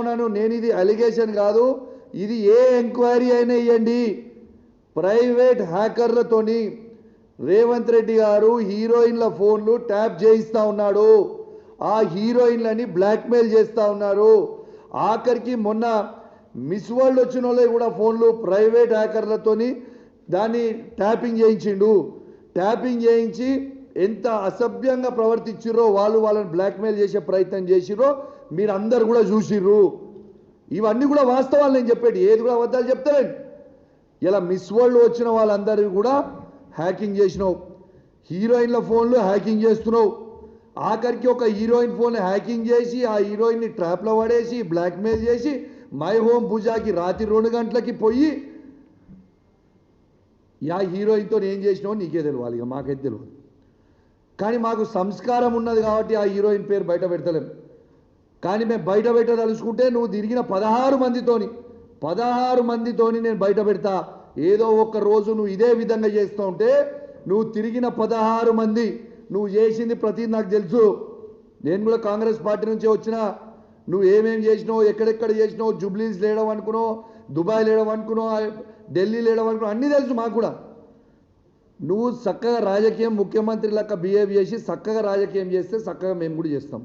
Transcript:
ఉన్నాను నేను ఇది అలిగేషన్ కాదు ఇది ఏ ఎంక్వైరీ అయినా ఇవ్వండి ప్రైవేట్ హ్యాకర్లతోని రేవంత్ రెడ్డి గారు హీరోయిన్ల ఫోన్లు ట్యాప్ చేయిస్తా ఉన్నాడు. ఆ హీరోయిన్లని బ్లాక్మెయిల్ చేస్తూ ఉన్నారు. ఆఖరికి మొన్న మిస్ వరల్డ్ వచ్చిన వాళ్ళే కూడా ఫోన్లు ప్రైవేట్ హ్యాకర్లతోని దాన్ని ట్యాపింగ్ చేయించిండు. ట్యాపింగ్ చేయించి ఎంత అసభ్యంగా ప్రవర్తించిరో వాళ్ళు వాళ్ళని బ్లాక్మెయిల్ చేసే ప్రయత్నం చేసిరో మీరు అందరు కూడా చూసిర్రు. ఇవన్నీ కూడా వాస్తవాలు నేను చెప్పేది. ఏది కూడా అబద్ధాలు చెప్తారండి ఇలా మిస్ వరల్డ్ వచ్చిన వాళ్ళందరివి కూడా హ్యాకింగ్ చేసినావు. హీరోయిన్ల ఫోన్లు హ్యాకింగ్ చేస్తున్నావు. ఆఖరికి ఒక హీరోయిన్ ఫోన్ హ్యాకింగ్ చేసి ఆ హీరోయిన్ని ట్రాప్లో పడేసి బ్లాక్మెయిల్ చేసి మై హోమ్ పూజాకి రాత్రి రెండు గంటలకి పోయి యా హీరోయిన్తో ఏం చేసినావు నీకే తెలియాలి ఇక మాకైతే తెలియదు. కానీ మాకు సంస్కారం ఉన్నది కాబట్టి ఆ హీరోయిన్ పేరు బయట పెడతలేం. కానీ మేము బయట పెట్టదలుచుకుంటే నువ్వు తిరిగిన పదహారు మందితోని పదహారు మందితోని నేను బయట పెడతా. ఏదో ఒక రోజు నువ్వు ఇదే విధంగా చేస్తూ ఉంటే నువ్వు తిరిగిన పదహారు మంది నువ్వు చేసింది ప్రతి నాకు తెలుసు. నేను కూడా కాంగ్రెస్ పార్టీ నుంచే వచ్చిన. నువ్వు ఏమేమి చేసినావు ఎక్కడెక్కడ చేసినావు జుబ్లీస్ లేడం అనుకున్నావు దుబాయ్ లేడం అనుకున్నావు ఢిల్లీ లేడం అనుకున్నావు అన్నీ తెలుసు మాకు కూడా. నువ్వు చక్కగా రాజకీయం ముఖ్యమంత్రి లెక్క బిహేవ్ చేసి చక్కగా రాజకీయం చేస్తే చక్కగా మేము కూడా చేస్తాం.